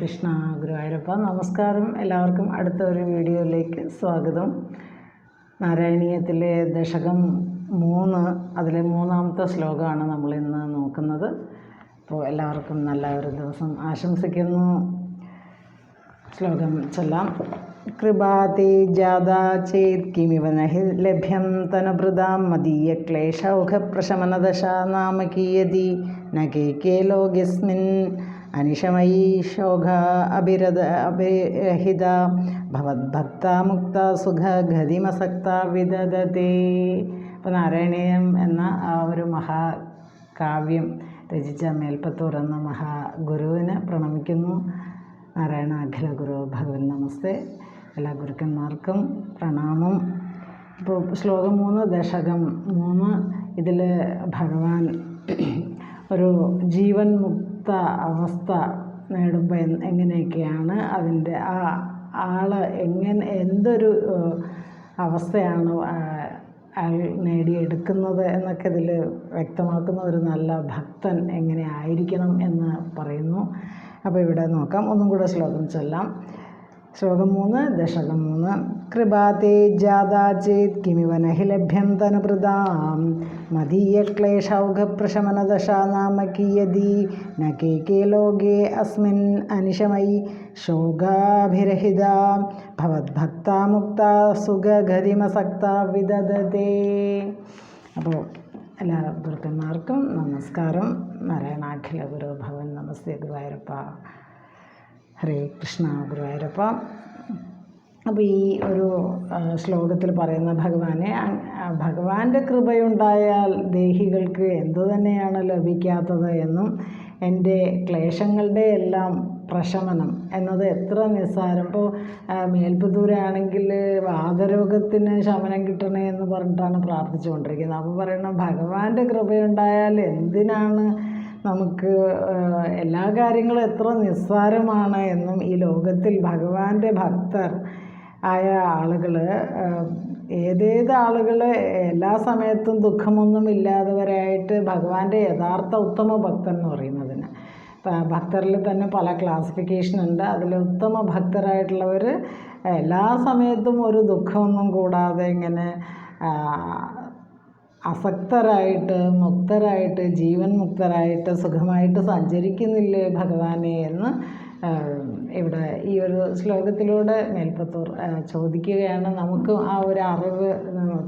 കൃഷ്ണ ഗുരുവായൂരപ്പ. നമസ്കാരം. എല്ലാവർക്കും അടുത്ത ഒരു വീഡിയോയിലേക്ക് സ്വാഗതം. നാരായണീയത്തിലെ ദശകം മൂന്ന് അതിലെ മൂന്നാമത്തെ ശ്ലോകമാണ് നമ്മൾ ഇന്ന് നോക്കുന്നത്. അപ്പോൾ എല്ലാവർക്കും നല്ല ഒരു ദിവസം ആശംസിക്കുന്നു. ശ്ലോകം ചൊല്ലാം. കൃപാതി ജാതാ ചേത് കിമിവ നഹി ലഭ്യം തനുഭൃതാം മദീയ ക്ലേശൗഘപ്രശമനദശ നാമ കീയതി. ന കേ കേ ലോകസ്മിൻ ശോക അഭിരത അഭിരഹിത ഭവദ്ഭക്ത മുക്ത സുഖ ഗതിമസക്ത വിദദതേ ഇപ്പോൾ നാരായണീയം എന്ന ആ ഒരു മഹാകാവ്യം രചിച്ച മേൽപ്പത്തൂർ എന്ന മഹാഗുരുവിനെ പ്രണമിക്കുന്നു. നാരായണ അഖില ഗുരു ഭഗവൻ നമസ്തേ. എല്ലാ ഗുരുക്കന്മാർക്കും പ്രണാമം. ഇപ്പോൾ ശ്ലോകം മൂന്ന് ദശകം മൂന്ന്. ഇതിൽ ഭഗവാൻ ഒരു ജീവൻ മുക്ത അവസ്ഥ നേടുമ്പോൾ എൻ- എങ്ങനെയൊക്കെയാണ്? അതിന്റെ ആ ആൾ എങ്ങനെ എന്തൊരു അവസ്ഥയാണ് അയാൾ നേടിയെടുക്കുന്നത് എന്നൊക്കെ ഇതിൽ വ്യക്തമാക്കുന്ന ഒരു നല്ല ഭക്തൻ എങ്ങനെ ആയിരിക്കണം എന്ന് പറയുന്നു. അപ്പോൾ ഇവിടെ നോക്കാം. ഒന്നും കൂടെ ശ്ലോകം ചൊല്ലാം. ശ്ലോകം മൂന്ന് ദശകം മൂന്ന്. കൃപാതേ ജാതാചേത് കിമിവ നഹി ലഭ്യം തനുപൃതാം മദീയ ക്ലേശൗഘപ്രശമനദശ നാമ കിയതി. ന കേ കേ ലോകേ അസ്മിൻ അനിശമയി ശോകാഭിരഹിത. ഭവദ്ഭക്ത മുക്ത സുഖഗതിമസക്ത വിദദതേ അപ്പോൾ എല്ലാ ഗുരുക്കന്മാർക്കും നമസ്കാരം. നാരായണാഖില ഗുരു ഭവൻ നമസ്തേ. ഗുരുവായൂരപ്പ ഹരേ കൃഷ്ണ ഗുരുവായൂരപ്പ. അപ്പോൾ ഈ ഒരു ശ്ലോകത്തിൽ പറയുന്ന ഭഗവാനെ ഭഗവാന്റെ കൃപയുണ്ടായാൽ ദേഹികൾക്ക് എന്തു തന്നെയാണ് ലഭിക്കാത്തത് എന്നും എന്റെ ക്ലേശങ്ങളുടെ എല്ലാം പ്രശമനം എന്നത് എത്ര നിസ്സാരം. ഇപ്പോൾ മേൽപ്പത്തൂരാണെങ്കിൽ വാതരോഗത്തിന് ശമനം കിട്ടണേ എന്ന് പറഞ്ഞിട്ടാണ് പ്രാർത്ഥിച്ചുകൊണ്ടിരിക്കുന്നത്. അപ്പോൾ പറയണം ഭഗവാന്റെ കൃപയുണ്ടായാൽ എന്തിനാണ് നമുക്ക് എല്ലാ കാര്യങ്ങളും എത്ര നിസ്സാരമാണ് എന്നും ഈ ലോകത്തിൽ ഭഗവാന്റെ ഭക്തർ ആയ ആളുകൾ ഏതേത് ആളുകൾ എല്ലാ സമയത്തും ദുഃഖമൊന്നും ഇല്ലാത്തവരായിട്ട് ഭഗവാന്റെ യഥാർത്ഥ ഉത്തമ ഭക്തൻ എന്ന് പറയുന്നതിന്. ഭക്തരിൽ തന്നെ പല ക്ലാസിഫിക്കേഷൻ ഉണ്ട്. അതിൽ ഉത്തമ ഭക്തരായിട്ടുള്ളവർ എല്ലാ സമയത്തും ഒരു ദുഃഖമൊന്നും കൂടാതെ ഇങ്ങനെ അസക്തരായിട്ട് മുക്തരായിട്ട് ജീവൻ മുക്തരായിട്ട് സുഖമായിട്ട് സഞ്ചരിക്കുന്നില്ലേ ഭഗവാനെ എന്ന് ഇവിടെ ഈ ഒരു ശ്ലോകത്തിലൂടെ മേൽപ്പത്തൂർ ചോദിക്കുകയാണ്. നമുക്ക് ആ ഒരു അറിവ്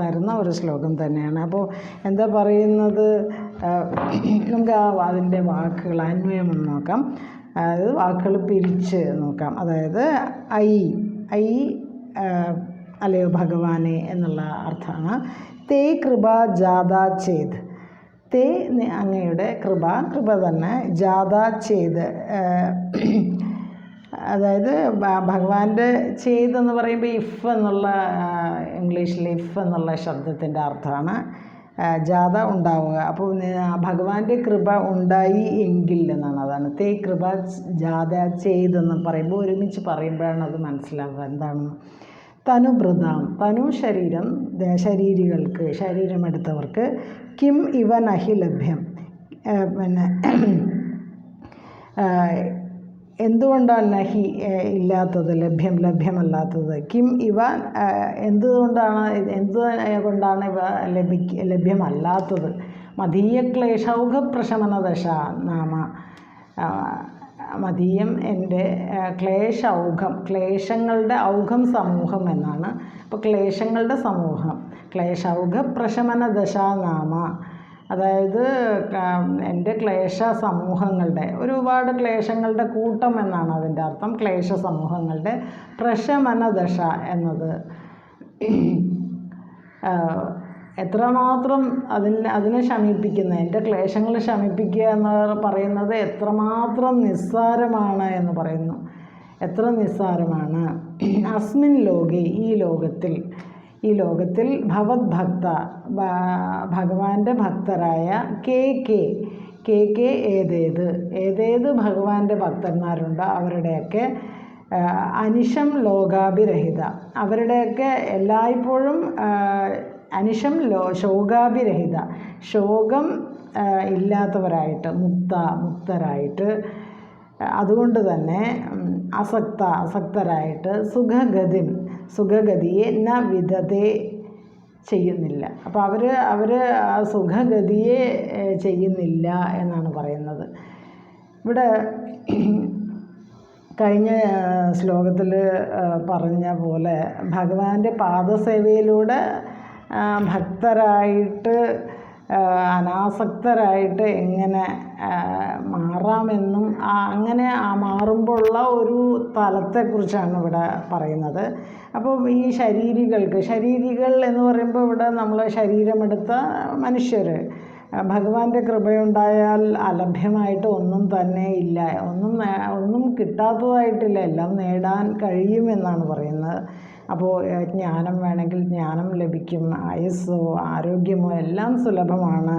തരുന്ന ഒരു ശ്ലോകം തന്നെയാണ്. അപ്പോൾ എന്താ പറയുന്നത്? നമുക്ക് ആ അതിന്റെ വാക്കുകൾ അന്വയം ഒന്ന് നോക്കാം. അതായത് വാക്കുകൾ പിരിച്ച് നോക്കാം. അതായത് ഐ ഐ അല്ലയോ ഭഗവാനെ എന്നുള്ള അർത്ഥമാണ്. തേ കൃപ ജാഥ ചേത്. തേ അങ്ങയുടെ കൃപ കൃപ തന്നെ ജാഥ ചെയ്ത് അതായത് ഭഗവാന്റെ ചെയ്ത് എന്ന് പറയുമ്പോൾ ഇഫ് എന്നുള്ള ഇംഗ്ലീഷിൽ ഇഫ് എന്നുള്ള ശബ്ദത്തിന്റെ അർത്ഥമാണ് ജാഥ ഉണ്ടാവുക. അപ്പോൾ ഭഗവാന്റെ കൃപ ഉണ്ടായി എങ്കിൽ എന്നാണ് അതാണ്. തേ കൃപ ജാഥ ചെയ്തെന്ന് പറയുമ്പോൾ ഒരുമിച്ച് പറയുമ്പോഴാണ് അത് മനസ്സിലാവുക. എന്താണെന്ന് തനുഭൃതാം തനു ശരീരം ശരീരികൾക്ക് ശരീരമെടുത്തവർക്ക് കിം ഇവ നഹി ലഭ്യം. പിന്നെ എന്തുകൊണ്ടാണ് നഹി ഇല്ലാത്തത് ലഭ്യം ലഭ്യമല്ലാത്തത്? കിം ഇവ എന്തുകൊണ്ടാണ് എന്ത് കൊണ്ടാണ് ഇവ ലഭിക്ക ലഭ്യമല്ലാത്തത്? മതീയ ക്ലേശൗഖ പ്രശമന ദശ നാമ ആ, മദീയം എന്റെ ക്ലേശ ഔഘം ക്ലേശങ്ങളുടെ ഔഘം സമൂഹം എന്നാണ്. അപ്പോൾ ക്ലേശങ്ങളുടെ സമൂഹം ക്ലേശൗഘ പ്രശമന ദശാനാമ. അതായത് എന്റെ ക്ലേശ സമൂഹങ്ങളുടെ ഒരുപാട് ക്ലേശങ്ങളുടെ കൂട്ടം എന്നാണ് അതിന്റെ അർത്ഥം. ക്ലേശ സമൂഹങ്ങളുടെ പ്രശമന ദശ എന്നത്. എത്രമാത്രം അതിന് അതിനെ ശമിപ്പിക്കുന്ന എന്റെ ക്ലേശങ്ങൾ ശമിപ്പിക്കുക എന്ന് പറയുന്നത് എത്രമാത്രം നിസ്സാരമാണ് എന്ന് പറയുന്നു. എത്ര നിസ്സാരമാണ്. അസ്മിൻ ലോകെ ഈ ലോകത്തിൽ ഈ ലോകത്തിൽ ഭവത് ഭക്ത ഭഗവാന്റെ ഭക്തരായ കെ കെ കെ കെ ഏതേത് ഏതേത് ഭഗവാന്റെ ഭക്തന്മാരുണ്ടോ അവരുടെയൊക്കെ അനിശം ലോകാഭിരഹിത. അവരുടെയൊക്കെ എല്ലായ്പ്പോഴും ആ, അനിശം ലോ ശോകാഭിരഹിത. ശോകം ഇല്ലാത്തവരായിട്ട് മുക്ത മുക്തരായിട്ട് അതുകൊണ്ട് തന്നെ അസക്ത അസക്തരായിട്ട് സുഖഗതി സുഖഗതിയെ ന വിധത്തെ ചെയ്യുന്നില്ല. അപ്പോൾ അവർ അവർ സുഖഗതിയെ ചെയ്യുന്നില്ല എന്നാണ് പറയുന്നത്. ഇവിടെ കഴിഞ്ഞ ശ്ലോകത്തിൽ പറഞ്ഞ പോലെ ഭഗവാന്റെ പാദസേവയിലൂടെ ഭക്തരായിട്ട് അനാസക്തരായിട്ട് എങ്ങനെ മാറാമെന്നും അങ്ങനെ ആ മാറുമ്പോഴുള്ള ഒരു തലത്തെക്കുറിച്ചാണ് ഇവിടെ പറയുന്നത്. അപ്പോൾ ഈ ശരീരികൾക്ക് ശരീരികൾ എന്ന് പറയുമ്പോൾ ഇവിടെ നമ്മൾ ശരീരമെടുത്ത മനുഷ്യർ ഭഗവാന്റെ കൃപയുണ്ടായാൽ അലഭ്യമായിട്ട് ഒന്നും തന്നെ ഇല്ല. ഒന്നും ഒന്നും കിട്ടാത്തതായിട്ടില്ല. എല്ലാം നേടാൻ കഴിയുമെന്നാണ് പറയുന്നത്. അപ്പോൾ ജ്ഞാനം വേണമെങ്കിൽ ജ്ഞാനം ലഭിക്കും. ആയുസ്സോ ആരോഗ്യമോ എല്ലാം സുലഭമാണ്.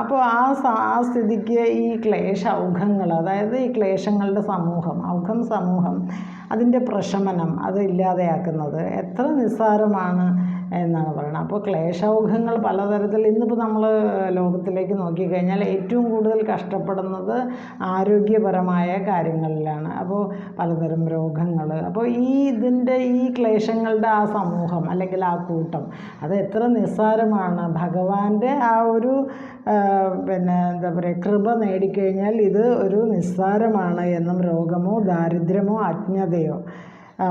അപ്പോൾ ആ ആ സ്ഥിതിക്ക് ഈ ക്ലേശ ഔഘങ്ങൾ അതായത് ഈ ക്ലേശങ്ങളുടെ സമൂഹം ഔഘം സമൂഹം അതിന്റെ പ്രശമനം അത് ഇല്ലാതെയാക്കുന്നത് എത്ര നിസ്സാരമാണ്. എന്നാണ് പറയുന്നത്. അപ്പോൾ ക്ലേശൗഘങ്ങൾ പലതരത്തിൽ ഇന്നിപ്പോൾ നമ്മൾ ലോകത്തിലേക്ക് നോക്കിക്കഴിഞ്ഞാൽ ഏറ്റവും കൂടുതൽ കഷ്ടപ്പെടുന്നത് ആരോഗ്യപരമായ കാര്യങ്ങളിലാണ്. അപ്പോൾ പലതരം രോഗങ്ങൾ. അപ്പോൾ ഈ ഇതിന്റെ ഈ ക്ലേശങ്ങളുടെ ആ സമൂഹം അല്ലെങ്കിൽ ആ കൂട്ടം അത് എത്ര നിസ്സാരമാണ്. ഭഗവാന്റെ ആ ഒരു പിന്നെ എന്താ പറയുക കൃപ നേടിക്കഴിഞ്ഞാൽ ഇത് ഒരു നിസ്സാരമാണ് എന്നും രോഗമോ ദാരിദ്ര്യമോ അജ്ഞതയോ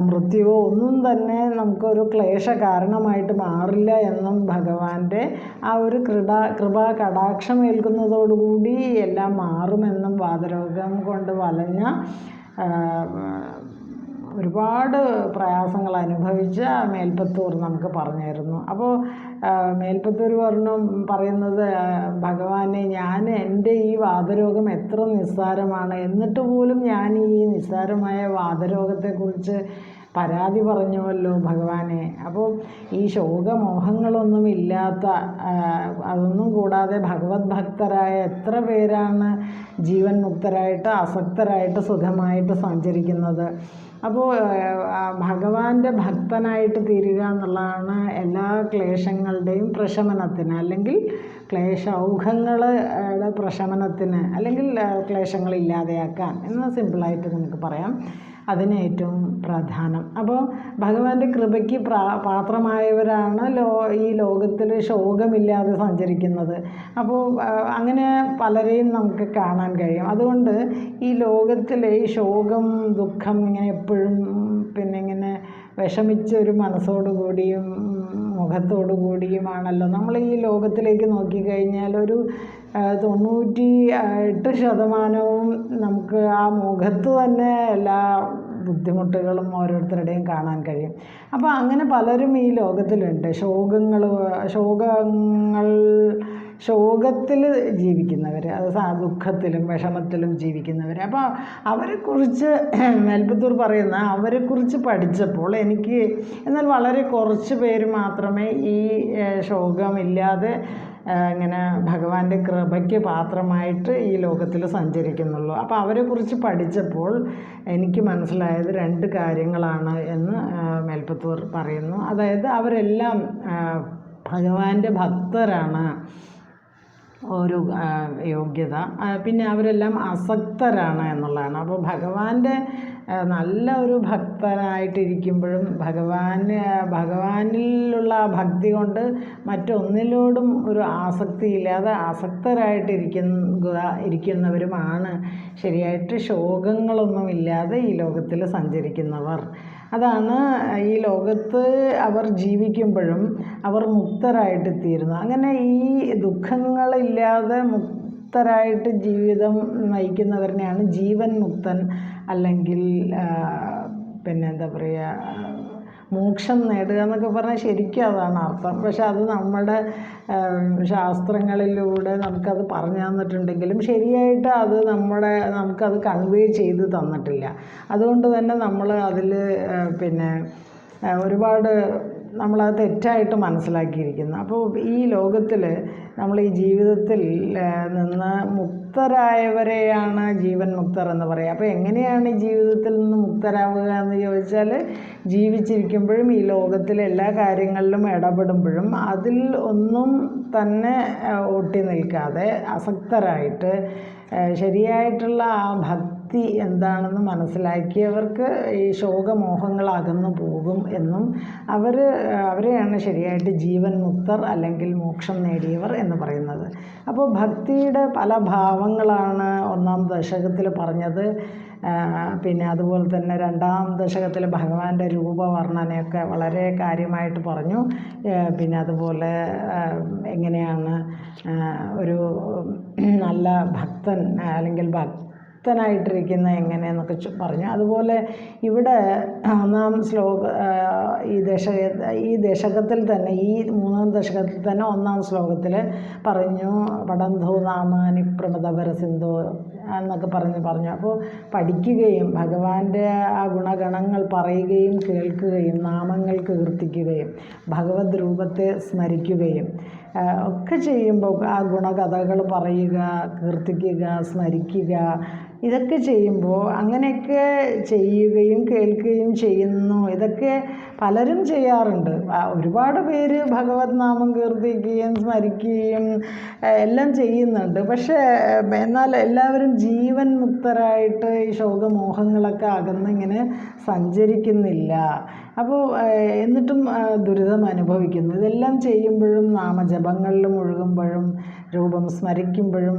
മൃത്യുവോ ഒന്നും തന്നെ നമുക്കൊരു ക്ലേശ കാരണമായിട്ട് മാറില്ല എന്നും ഭഗവാന്റെ ആ ഒരു കൃപ കൃപ കടാക്ഷമേൽക്കുന്നതോടുകൂടി എല്ലാം മാറുമെന്നും വാതരോഗം കൊണ്ട് വലഞ്ഞ ഒരുപാട് പ്രയാസങ്ങൾ അനുഭവിച്ച മേൽപ്പത്തൂർ നമുക്ക് പറഞ്ഞിരുന്നു അപ്പോൾ മേൽപ്പത്തൂർ പറഞ്ഞു പറയുന്നത് ഭഗവാനെ ഞാൻ എന്റെ ഈ വാതരോഗം എത്ര നിസ്സാരമാണ്. എന്നിട്ട് പോലും ഞാൻ ഈ നിസ്സാരമായ വാതരോഗത്തെക്കുറിച്ച് പരാതി പറഞ്ഞുവല്ലോ ഭഗവാനെ. അപ്പോൾ ഈ ശോകമോഹങ്ങളൊന്നും ഇല്ലാത്ത അതൊന്നും കൂടാതെ ഭഗവത് ഭക്തരായ എത്ര പേരാണ് ജീവൻ മുക്തരായിട്ട് അസക്തരായിട്ട് സുഖമായിട്ട് സഞ്ചരിക്കുന്നത്? അപ്പോൾ ഭഗവാന്റെ ഭക്തനായിട്ട് തീരുക എന്നുള്ളതാണ് എല്ലാ ക്ലേശങ്ങളുടെയും പ്രശമനത്തിന്. അല്ലെങ്കിൽ ക്ലേശൗഘങ്ങളുടെ പ്രശമനത്തിന് അല്ലെങ്കിൽ ക്ലേശങ്ങൾ ഇല്ലാതെയാക്കാൻ എന്ന് സിമ്പിളായിട്ട് നമുക്ക് പറയാം. അതിന് ഏറ്റവും പ്രധാനം. അപ്പോൾ ഭഗവാന്റെ കൃപയ്ക്ക് പാത്രമായവരാണ് ലോ ഈ ലോകത്തിൽ ശോകമില്ലാതെ സഞ്ചരിക്കുന്നത്. അപ്പോൾ അങ്ങനെ പലരെയും നമുക്ക് കാണാൻ കഴിയും. അതുകൊണ്ട് ഈ ലോകത്തിലെ ഈ ശോകം ദുഃഖം ഇങ്ങനെ എപ്പോഴും പിന്നെ ഇങ്ങനെ വിഷമിച്ച ഒരു മനസ്സോടുകൂടിയും മുഖത്തോടു കൂടിയുമാണല്ലോ. നമ്മൾ ഈ ലോകത്തിലേക്ക് നോക്കിക്കഴിഞ്ഞാൽ ഒരു തൊണ്ണൂറ്റി എട്ട് ശതമാനവും നമുക്ക് ആ മുഖത്ത് തന്നെ എല്ലാ ബുദ്ധിമുട്ടുകളും ഓരോരുത്തരുടെയും കാണാൻ കഴിയും. അപ്പോൾ അങ്ങനെ പലരും ഈ ലോകത്തിലുണ്ട്. ശോകങ്ങൾ ശോകങ്ങൾ ശോകത്തിൽ ജീവിക്കുന്നവർ അത് ദുഃഖത്തിലും വിഷമത്തിലും ജീവിക്കുന്നവർ അപ്പോൾ അവരെക്കുറിച്ച് മേൽപ്പത്തൂർ പറയുന്ന അവരെക്കുറിച്ച് പഠിച്ചപ്പോൾ എനിക്ക് എന്നാൽ വളരെ കുറച്ച് പേര് മാത്രമേ ഈ ശോകമില്ലാതെ ഇങ്ങനെ ഭഗവാന്റെ കൃപയ്ക്ക് പാത്രമായിട്ട് ഈ ലോകത്തിൽ സഞ്ചരിക്കുന്നുള്ളൂ. അപ്പോൾ അവരെക്കുറിച്ച് പഠിച്ചപ്പോൾ എനിക്ക് മനസ്സിലായത് രണ്ട് കാര്യങ്ങളാണ് എന്ന് മേൽപ്പത്തൂർ പറയുന്നു. അതായത് അവരെല്ലാം ഭഗവാന്റെ ഭക്തരാണ്. ഒരു യോഗ്യത. പിന്നെ അവരെല്ലാം അസക്തരാണ് എന്നുള്ളതാണ്. അപ്പോൾ ഭഗവാന്റെ നല്ല ഒരു ഭക്തനായിട്ടിരിക്കുമ്പോഴും ഭഗവാന് ഭഗവാനിലുള്ള ആ ഭക്തി കൊണ്ട് മറ്റൊന്നിലോടും ഒരു ആസക്തിയില്ലാതെ ആസക്തരായിട്ടിരിക്കുന്ന ഇരിക്കുന്നവരുമാണ്. ശരിയായിട്ട് ശോകങ്ങളൊന്നുമില്ലാതെ ഈ ലോകത്തിൽ സഞ്ചരിക്കുന്നവർ. അതാണ് ഈ ലോകത്ത് അവർ ജീവിക്കുമ്പോഴും അവർ മുക്തരായിട്ട് തീരുന്നു അങ്ങനെ ഈ ദുഃഖങ്ങളില്ലാതെ മുക്തരായിട്ട് ജീവിതം നയിക്കുന്നവരിനെയാണ് ജീവൻ മുക്തൻ അല്ലെങ്കിൽ പിന്നെ എന്താ പറയുക മോക്ഷം നേടുക എന്നൊക്കെ പറഞ്ഞാൽ ശരിക്കും അതാണ് അർത്ഥം. പക്ഷെ അത് നമ്മുടെ ശാസ്ത്രങ്ങളിലൂടെ നമുക്കത് പറഞ്ഞു തന്നിട്ടുണ്ടെങ്കിലും ശരിയായിട്ട് അത് നമ്മുടെ നമുക്കത് കൺവേ ചെയ്ത് തന്നിട്ടില്ല. അതുകൊണ്ട് തന്നെ നമ്മൾ അതിൽ പിന്നെ ഒരുപാട് നമ്മളത് തെറ്റായിട്ട് മനസ്സിലാക്കിയിരിക്കുന്നു. അപ്പോൾ ഈ ലോകത്തിൽ നമ്മൾ ഈ ജീവിതത്തിൽ നിന്ന് മുക്തരായവരെയാണ് ജീവൻ മുക്തർ എന്ന് പറയുക. അപ്പോൾ എങ്ങനെയാണ് ഈ ജീവിതത്തിൽ നിന്ന് മുക്തരാവുക എന്ന് ചോദിച്ചാൽ ജീവിച്ചിരിക്കുമ്പോഴും ഈ ലോകത്തിലെ എല്ലാ കാര്യങ്ങളിലും ഇടപെടുമ്പോഴും അതിൽ ഒന്നും തന്നെ ഒട്ടി നിൽക്കാതെ അസക്തരായിട്ട് ശരിയായിട്ടുള്ള ആ ഭക്തി ഭക്തി എന്താണെന്ന് മനസ്സിലാക്കിയവർക്ക് ഈ ശോകമോഹങ്ങൾ അകന്നു പോകും എന്നും അവർ അവരെയാണ് ശരിയായിട്ട് ജീവൻ മുക്തർ അല്ലെങ്കിൽ മോക്ഷം നേടിയവർ എന്ന് പറയുന്നത്. അപ്പോൾ ഭക്തിയുടെ പല ഭാവങ്ങളാണ് ഒന്നാം ദശകത്തിൽ പറഞ്ഞത്. പിന്നെ അതുപോലെ തന്നെ രണ്ടാം ദശകത്തിൽ ഭഗവാന്റെ രൂപവർണനയൊക്കെ വളരെ കാര്യമായിട്ട് പറഞ്ഞു. പിന്നെ അതുപോലെ എങ്ങനെയാണ് ഒരു നല്ല ഭക്തൻ അല്ലെങ്കിൽ ഭക്തനായിട്ടിരിക്കുന്ന എങ്ങനെയെന്നൊക്കെ പറഞ്ഞു. അതുപോലെ ഇവിടെ ഒന്നാം ശ്ലോക ഈ ദശക ഈ ദശകത്തിൽ തന്നെ ഈ മൂന്നാം ദശകത്തിൽ തന്നെ ഒന്നാം ശ്ലോകത്തിൽ പറഞ്ഞു പടന്ധോ നാമാനി പ്രമതപര സിന്ധോ എന്നൊക്കെ പറഞ്ഞ് പറഞ്ഞു. അപ്പോൾ പഠിക്കുകയും ഭഗവാന്റെ ആ ഗുണഗണങ്ങൾ പറയുകയും കേൾക്കുകയും നാമങ്ങൾ കീർത്തിക്കുകയും ഭഗവത് രൂപത്തെ സ്മരിക്കുകയും ഒക്കെ ചെയ്യുമ്പോൾ ആ ഗുണകഥകൾ പറയുക കീർത്തിക്കുക സ്മരിക്കുക ഇതൊക്കെ ചെയ്യുമ്പോൾ അങ്ങനെയൊക്കെ ചെയ്യുകയും കേൾക്കുകയും ചെയ്യുന്നു. ഇതൊക്കെ പലരും ചെയ്യാറുണ്ട്. ഒരുപാട് പേര് ഭഗവത് നാമം കീർത്തിക്കുകയും സ്മരിക്കുകയും എല്ലാം ചെയ്യുന്നുണ്ട്. പക്ഷേ എന്നാൽ എല്ലാവരും ജീവൻ മുക്തരായിട്ട് ഈ ശോകമോഹങ്ങളൊക്കെ അകന്നിങ്ങനെ സഞ്ചരിക്കുന്നില്ല. അപ്പോൾ എന്നിട്ടും ദുരിതം അനുഭവിക്കുന്നു. ഇതെല്ലാം ചെയ്യുമ്പോഴും നാമജപങ്ങളിൽ മുഴുകുമ്പോഴും രൂപം സ്മരിക്കുമ്പോഴും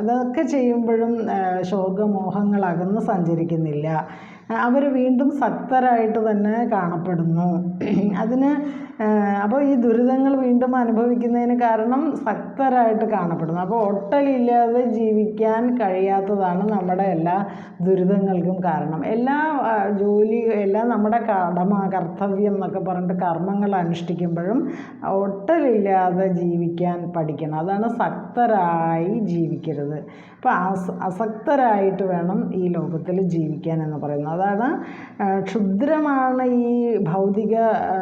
ഇതൊക്കെ ചെയ്യുമ്പോഴും ആ, ശോകമോഹങ്ങൾ അകന്ന് സഞ്ചരിക്കുന്നില്ല. അവർ വീണ്ടും സക്തരായിട്ട് തന്നെ കാണപ്പെടുന്നു. അതിന് അപ്പോൾ ഈ ദുരിതങ്ങൾ വീണ്ടും അനുഭവിക്കുന്നതിന് കാരണം ശക്തരായിട്ട് കാണപ്പെടുന്നു. അപ്പോൾ ഒട്ടലില്ലാതെ ജീവിക്കാൻ കഴിയാത്തതാണ് നമ്മുടെ എല്ലാ ദുരിതങ്ങൾക്കും കാരണം. എല്ലാ ജോലി എല്ലാം നമ്മുടെ കടമ കർത്തവ്യം എന്നൊക്കെ പറഞ്ഞിട്ട് കർമ്മങ്ങൾ അനുഷ്ഠിക്കുമ്പോഴും ഒട്ടലില്ലാതെ ജീവിക്കാൻ പഠിക്കണം. അതാണ് സക്തരായി ജീവിക്കരുത്. അപ്പോൾ അസ അസക്തരായിട്ട് വേണം ഈ ലോകത്തിൽ ജീവിക്കാൻ എന്ന് പറയുന്നത്. അതാണ് ക്ഷുദ്രമാണ് ഈ ഭൗതിക ആ,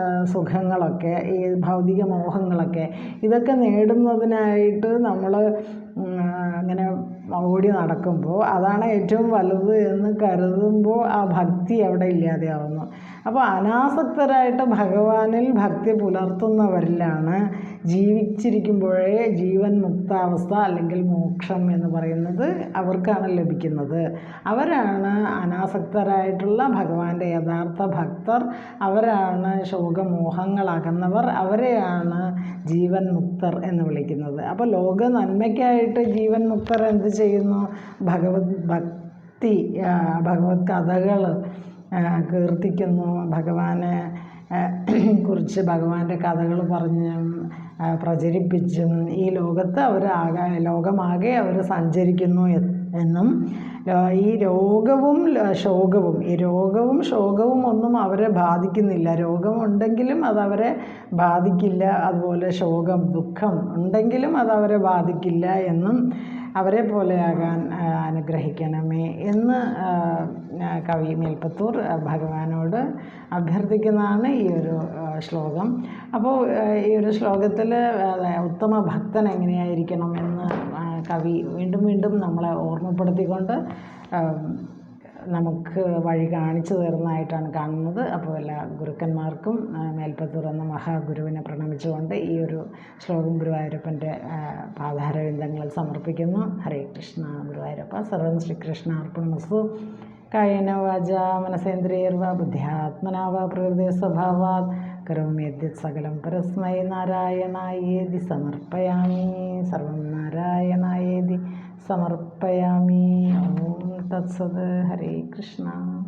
സുഖങ്ങളൊക്കെ ഈ ഭൗതിക മോഹങ്ങളൊക്കെ ഇതൊക്കെ നേടുന്നതിനായിട്ട് നമ്മൾ അങ്ങനെ ഓടി നടക്കുമ്പോൾ അതാണ് ഏറ്റവും വലുത് എന്ന് കരുതുമ്പോൾ ആ ഭക്തി അവിടെ ഇല്ലാതെയാവുന്നു. അപ്പോൾ അനാസക്തരായിട്ട് ഭഗവാനിൽ ഭക്തി പുലർത്തുന്നവരിലാണ് ജീവിച്ചിരിക്കുമ്പോഴേ ജീവൻ മുക്താവസ്ഥ അല്ലെങ്കിൽ മോക്ഷം എന്ന് പറയുന്നത് അവർക്കാണ് ലഭിക്കുന്നത്. അവരാണ് അനാസക്തരായിട്ടുള്ള ഭഗവാന്റെ യഥാർത്ഥ ഭക്തർ. അവരാണ് ശോകമോഹങ്ങളകന്നവർ. അവരെയാണ് ജീവൻ മുക്തർ എന്ന് വിളിക്കുന്നത്. അപ്പോൾ ലോക നന്മയ്ക്കായിട്ട് ജീവൻ മുക്തർ എന്ത് ചെയ്യുന്നു. ഭഗവത് ഭക്തി ഭഗവത് കഥകൾ കീർത്തിക്കുന്നു. ഭഗവാനെ കുറിച്ച് ഭഗവാന്റെ കഥകൾ പറഞ്ഞും പ്രചരിപ്പിച്ചും ഈ ലോകത്ത് അവർ ആകെ ലോകമാകെ അവർ സഞ്ചരിക്കുന്നു എന്നും ഈ രോഗവും ശോകവും ഈ രോഗവും ശോകവും ഒന്നും അവരെ ബാധിക്കുന്നില്ല. രോഗമുണ്ടെങ്കിലും അതവരെ ബാധിക്കില്ല. അതുപോലെ ശോകം ദുഃഖം ഉണ്ടെങ്കിലും അതവരെ ബാധിക്കില്ല എന്നും അവരെ പോലെയാകാൻ അനുഗ്രഹിക്കണമേ എന്ന് കവി മേൽപ്പത്തൂർ ഭഗവാനോട് അഭ്യർത്ഥിക്കുന്നതാണ് ഈ ഒരു ശ്ലോകം. അപ്പോൾ ഈ ഒരു ശ്ലോകത്തിൽ ഉത്തമ ഭക്തൻ എങ്ങനെയായിരിക്കണം എന്ന് കവി വീണ്ടും വീണ്ടും നമ്മളെ ഓർമ്മപ്പെടുത്തിക്കൊണ്ട് നമുക്ക് വഴി കാണിച്ചു തരുന്നതായിട്ടാണ് കാണുന്നത്. അപ്പോൾ എല്ലാ ഗുരുക്കന്മാർക്കും എന്ന മഹാഗുരുവിനെ പ്രണമിച്ചുകൊണ്ട് ഈ ഒരു ശ്ലോകം ഗുരുവായൂരപ്പന്റെ പാതാരവിന്ദങ്ങളിൽ സമർപ്പിക്കുന്നു. ഹരേ കൃഷ്ണ ഗുരുവായൂരപ്പ സർവം ശ്രീകൃഷ്ണ അർപ്പണമസ്തു കായേന വാച മനസേന്ദ്രിയർവ ബുദ്ധ്യാത്മനാവ പ്രകൃതി സ്വഭാവാത് കരോമി യദ്യത് സകലം പരസ്മൈ നാരായണായേതി സമർപ്പയാമി. സർവം നാരായണായേതി സമർപ്പയാമി. ഓം തത്സത് ഹരേ കൃഷ്ണ.